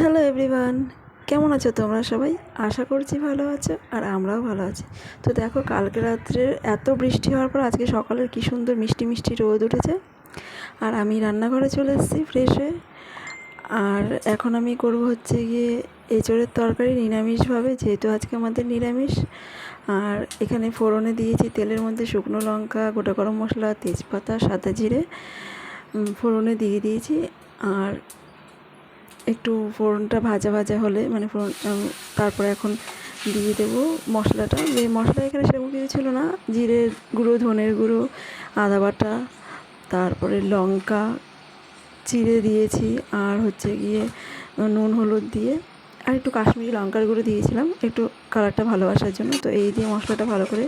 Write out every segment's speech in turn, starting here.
Hello everyone কেমন আছো তোমরা সবাই? আশা করছি ভালো আছো আর আমরাও ভালো আছি। তো দেখো, কালকে রাত্রে এত বৃষ্টি হওয়ার পর আজকে সকালের কী সুন্দর মিষ্টি মিষ্টি রোদ উঠেছে। আর আমি রান্নাঘরে চলে এসেছি ফ্রেশ হয়ে। আর এখন আমি করব হচ্ছে গিয়ে এঁচড়ের তরকারি নিরামিষভাবে, যেহেতু আজকে আমাদের নিরামিষ। আর এখানে ফোড়নে দিয়েছি তেলের মধ্যে শুকনো লঙ্কা, গোটা গরম মশলা, তেজপাতা, সাদা জিরে ফোড়নে দিয়ে দিয়েছি। আর একটু ফোড়নটা ভাজা ভাজা হলে মানে ফোড়ন তারপরে এখন দিয়ে দেবো মশলাটা। যে মশলা এখানে সেরকম কিছু ছিল না। জিরে গুঁড়ো, ধনের গুঁড়ো, আদা বাটা, তারপরে লঙ্কা, চিড়ে দিয়েছি, আর হচ্ছে গিয়ে নুন, হলুদ দিয়ে। আর একটু কাশ্মীরি লঙ্কার গুঁড়ো দিয়েছিলাম, একটু কালারটা ভালোবাসার জন্য। তো এই দিয়ে মশলাটা ভালো করে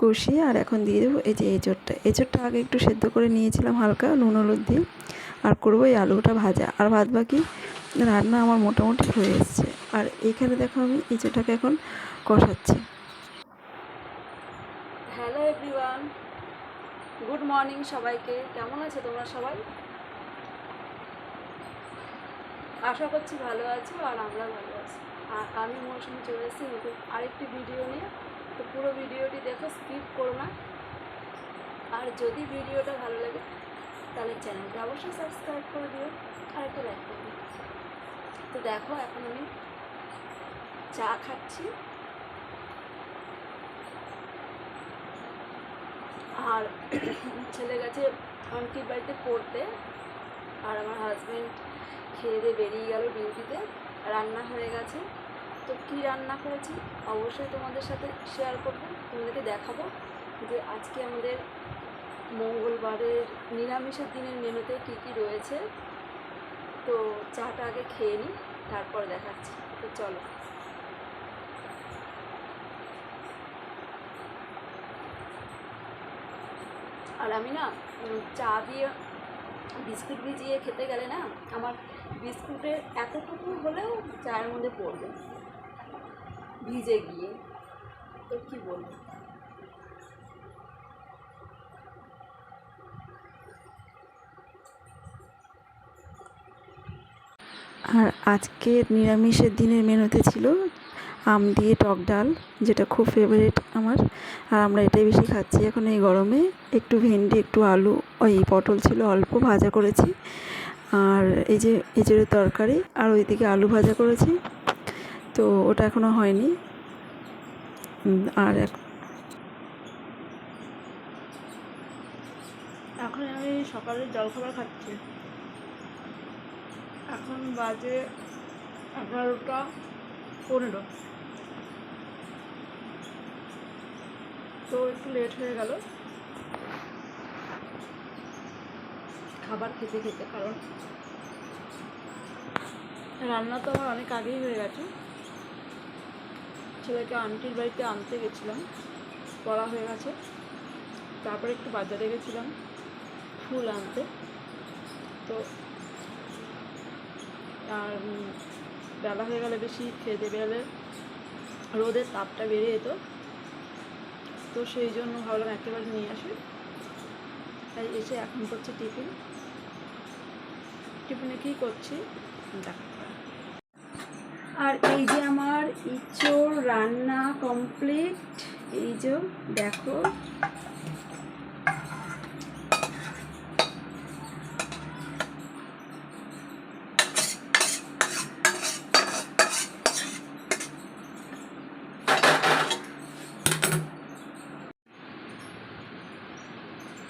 কষিয়ে, আর এখন দিয়ে দেবো এই যে এঁচোড়টা। এঁচোড়টা আগে একটু সেদ্ধ করে নিয়েছিলাম হালকা নুন, হলুদ দিয়ে, আর করব এই আলুটা ভাজা। আর বাদ বাকি রান্না আমার মোটামুটি হয়ে এসছে। আর এখানে দেখো আমি এঁচোড়টাকে এখন কষাচ্ছি। হ্যালো এভরিওয়ান, গুড মর্নিং সবাইকে। কেমন আছে তোমরা সবাই? আশা করছি ভালো আছো আর আমরা ভালো আছি। আর আমি মৌসুমি চলে এসেছি নতুন আরেকটি ভিডিও নিয়ে। তো পুরো ভিডিওটি দেখো স্কিপ করো না। আর যদি ভিডিওটা ভালো লাগে, তাহলে চ্যানেলটা অবশ্যই সাবস্ক্রাইব করে দিও। আর একটা লাইক করে। তো দেখো, এখন আমি চা খাচ্ছি। আর ছেলে গেছে আন্টির বাড়িতে পড়তে, আর আমার হাজব্যান্ড খেয়ে দিয়ে বেরিয়ে গেল ডিউটিতে রান্না হয়ে গেছে। তো কী রান্না করেছি অবশ্যই তোমাদের সাথে শেয়ার করব, তোমাদেরকে দেখাবো যে আজকে আমাদের মঙ্গলবারের নিরামিষের দিনের মেনুতে কী কী রয়েছে। তো চাটা আগে খেয়ে নিই, তারপর দেখাচ্ছি। তো চলো। আর আমি না চা দিয়ে বিস্কুট ভিজিয়ে খেতে গেলে না, আমার বিস্কুটের এতটুকু হলেও চায়ের মধ্যে পড়বে। ভিজে গিয়ে। তো কী বলব? আর আজকের নিরামিষের দিনের মেনুতে ছিল আম দিয়ে টক ডাল, যেটা খুব ফেভারিট আমার। আর আমরা এটাই বেশি খাচ্ছি এখন এই গরমে। একটু ভেন্ডি, একটু আলু, ওই পটল ছিল, অল্প ভাজা করেছি। আর এই যে এঁচড়ের তরকারি, আর ওইদিকে আলু ভাজা করেছি। তো ওটা এখনও হয়নি। আর এখন আমি সকালের জলখাবার খাচ্ছি। এখন বাজে এগারোটা পনেরো। তো একটু লেট হয়ে গেল। খাবার খেতে খেতে, কারণ রান্না তো আমার অনেক আগেই হয়ে গেছে। ছেলেকে আন্টির বাড়িতে আনতে গেছিলাম, পড়া হয়ে গেছে। তারপরে একটু বাজারে গেছিলাম ফুল আনতে। তো আর বেলা হয়ে গেলে বেশি খেতে বেরোলে রোদের তাপটা বেড়ে যেত। তো সেই জন্য ভাবলাম একেবারে নিয়ে আসি। তাই এসে এখন করছে টিফিন। টিফিনে কী করছি? দেখা আর এই যে আমার ইঁচড় রান্না কমপ্লিট, এই যে দেখো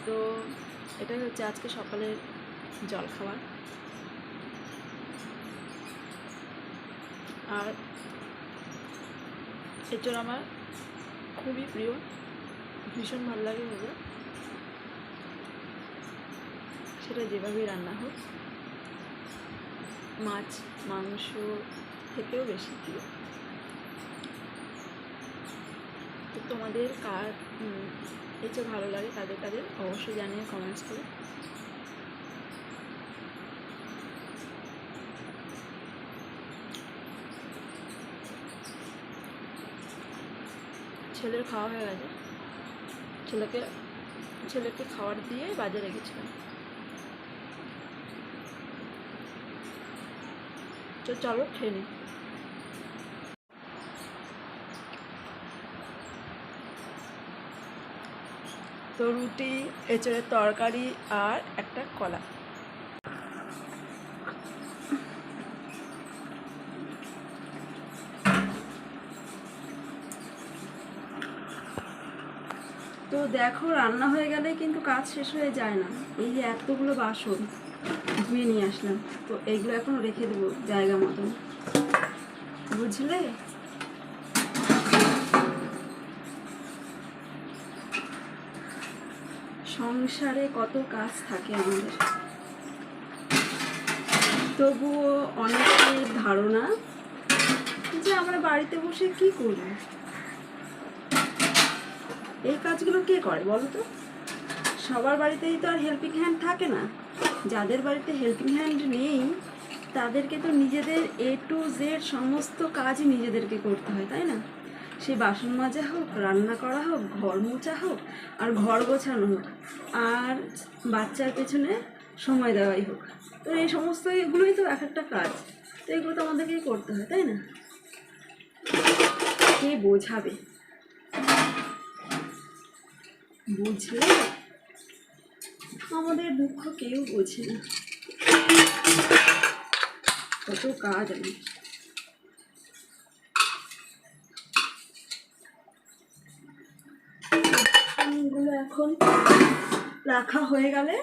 তো আজকে সকালের জলখাবার আর এঁচড় আমার খুবই প্রিয়, ভীষণ ভালো লাগে ভাবে সেটা যেভাবেই রান্না হোক, মাছ, মাংস থেকেও বেশি প্রিয় তো তোমাদের কার এঁচড় ভালো লাগে তাদের তাদের অবশ্যই জানিয়ে কমেন্টস করে। ছেলের খাওয়া হয়ে গেছে। ছেলেকে ছেলেকে খাবার দিয়ে বাজারে গেছিলাম। চলো খেয়ে নিই তো রুটি, এঁচড়ের তরকারি আর একটা কলা। তো দেখো, রান্না হয়ে গেলে কিন্তু কাজ শেষ হয়ে যায় না। এই যে এতগুলো বাসন ধুয়ে নিয়ে আসলাম, তো এগুলো এখন রেখে দেবো জায়গা মতন। বুঝলে? সংসারে কত কাজ থাকে আমাদের। তবুও অনেকের ধারণা যে আমরা বাড়িতে বসে কি করব এই কাজগুলো কে করে বলো তো? সবার বাড়িতেই তো আর হেল্পিং হ্যান্ড থাকে না। যাদের বাড়িতে হেল্পিং হ্যান্ড নেই, তাদেরকে তো নিজেদের এ টু জেড সমস্ত কাজ নিজেদেরকে করতে হয়, তাই না? সে বাসন মাজা হোক, রান্না করা হোক, ঘর মোছা হোক, আর ঘর গোছানো হোক, আর বাচ্চার পেছনে সময় দেওয়াই হোক। তো এই সমস্ত এগুলোই তো এক একটা কাজ। তো এগুলো তো আমাদেরকেই করতে হয়, তাই না? কে বোঝাবে? বুঝলে? আমাদের দুঃখ কেউ বোঝে না। কত কাজ আমি এখন রাখা হয়ে গেলে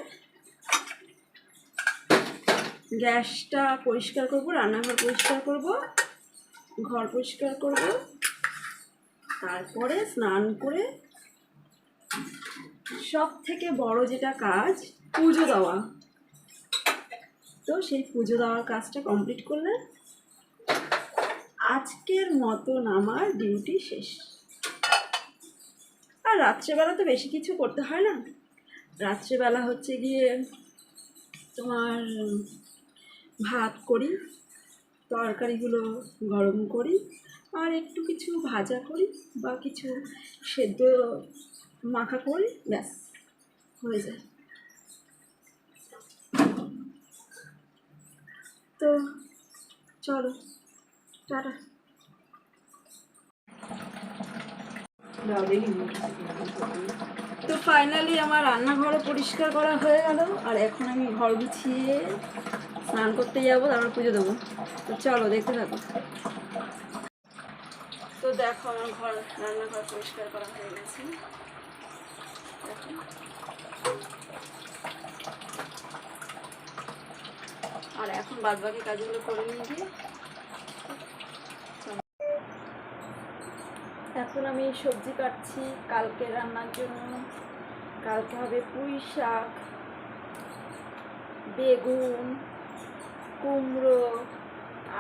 গ্যাসটা পরিষ্কার করব, রান্নাঘর পরিষ্কার করব, ঘর পরিষ্কার করব। তারপরে স্নান করে সব থেকে বড় যেটা কাজ, পুজো দেওয়া। তো সেই পুজো দেওয়ার কাজটা কমপ্লিট করলে আজকের মতন আমার ডিউটি শেষ। রাত্রেবেলা তো বেশি কিছু করতে হয় না। রাত্রেবেলা হচ্ছে গিয়ে তোমার ভাত করি, তরকারিগুলো গরম করি, আর একটু কিছু ভাজা করি বা কিছু সেদ্ধ মাখা করি, ব্যাস, হয়ে যায়। তো চলো, টাটা। তো ফাইনালি আমার রান্নাঘরও পরিষ্কার করা হয়ে গেল, আর এখন আমি ঘর গুছিয়ে স্নান করতে যাব, তারপর পুজো দেবো। তো চলো, দেখতে থাকো। তো দেখো, আমার ঘর, রান্নাঘর পরিষ্কার করা হয়ে গেছে। আর এখন বাদবাকি কাজগুলো করে নিয়ে এখন আমি সবজি কাটছি, কালকে রান্নার জন্য। কালকে হবে পুঁই শাক, বেগুন, কুমড়ো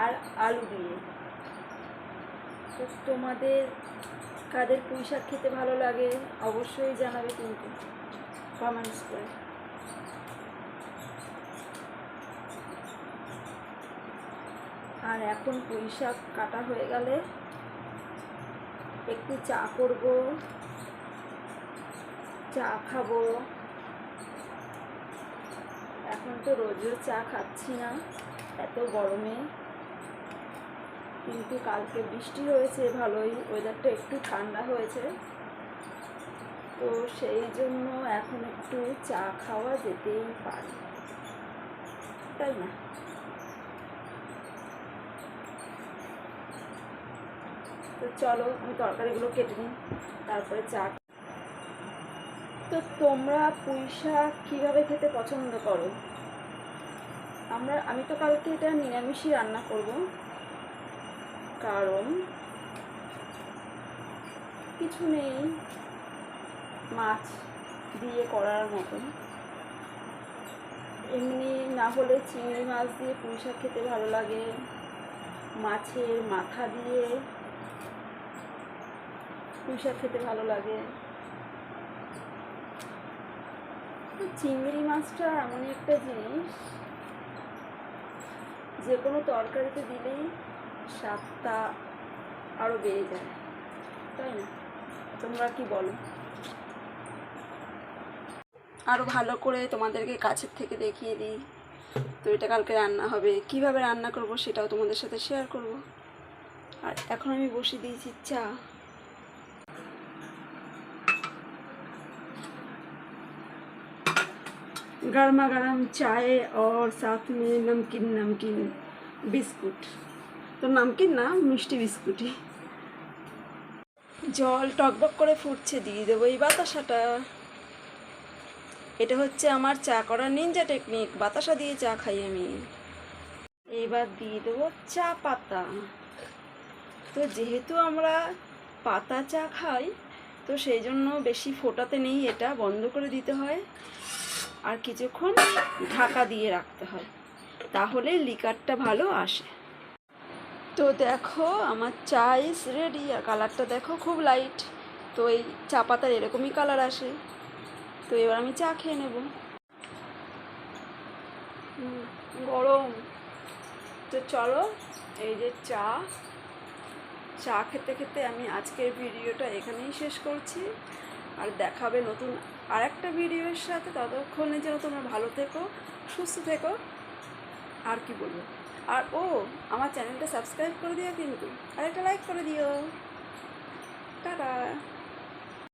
আর আলু দিয়ে। তো তোমাদের কাদের পুঁই শাক খেতে ভালো লাগে অবশ্যই জানাবে কিন্তু কমেন্টস করে। আর এখন পুঁই শাক কাটা হয়ে গেলে একটু চা করব। চা খাব। এখন তো রোজ রোজ চা খাচ্ছি না, এত গরমে। কিন্তু কালকে বৃষ্টি হয়েছে ভালোই ওয়েদারটা একটু ঠান্ডা হয়েছে। তো সেই জন্য এখন একটু চা খাওয়া যেতেই পারে। তাই না? তো চলো আমি তরকারিগুলো কেটে নিই, তারপরে চা। তো তোমরা পুঁই শাক কীভাবে খেতে পছন্দ করো? আমরা, আমি তো কালকে এটা নিরামিষই রান্না করব। কারণ কিছু নেই, মাছ দিয়ে করার মতন এমনি না হলে চিংড়ি মাছ দিয়ে পুঁই শাক খেতে ভালো লাগে। মাছের মাথা দিয়ে পুঁই শাক খেতে ভালো লাগে। চিংড়ি মাছটা এমনই একটা জিনিস, যে কোনো তরকারিতে দিলেই স্বাদটা আরও বেড়ে যায়। তাই না? তোমরা কি বলো? আরও ভালো করে তোমাদেরকে কাছের থেকে দেখিয়ে দিই। তো এটা কালকে রান্না হবে। কীভাবে রান্না করব সেটাও তোমাদের সাথে শেয়ার করব। আর এখন আমি বসিয়ে দিয়েছি চা। गर्मा गर्म चाय और साथ में नमकीन नमकीन बिस्कुट তো নামকিন না মিষ্টি বিস্কুটই জল টকবক করে ফুটছে দিয়ে দেবো এই বাতাসাটা এটা হচ্ছে আমার চা করার নিনজা টেকনিক বাতাসা দিয়ে চা খাই আমি এইবার দিয়ে দেবো চা পাতা তো যেহেতু আমরা পাতা চা খাই তো সেই জন্য বেশি ফোটাতে নেই এটা বন্ধ করে দিতে হয় আর কিছুক্ষণ ঢাকা দিয়ে রাখতে হয়। তাহলে লিকারটা ভালো আসে। তো দেখো, আমার চা ইস রেডি আর কালারটা দেখো খুব লাইট তো এই চা পাতার এরকমই কালার আসে। তো এবার আমি চা খেয়ে নেব। গরম। তো চলো, এই যে চা। চা খেতে খেতে আমি আজকের ভিডিওটা এখানেই শেষ করছি। আর দেখাবে নতুন আর একটা ভিডিওর সাথে ততক্ষণে যেন তোমরা ভালো থেকো, সুস্থ থেকো, আর কি বলব? আর ও, আমার চ্যানেলটা সাবস্ক্রাইব করে দিও কিন্তু আর একটা লাইক করে দিও। টাটা।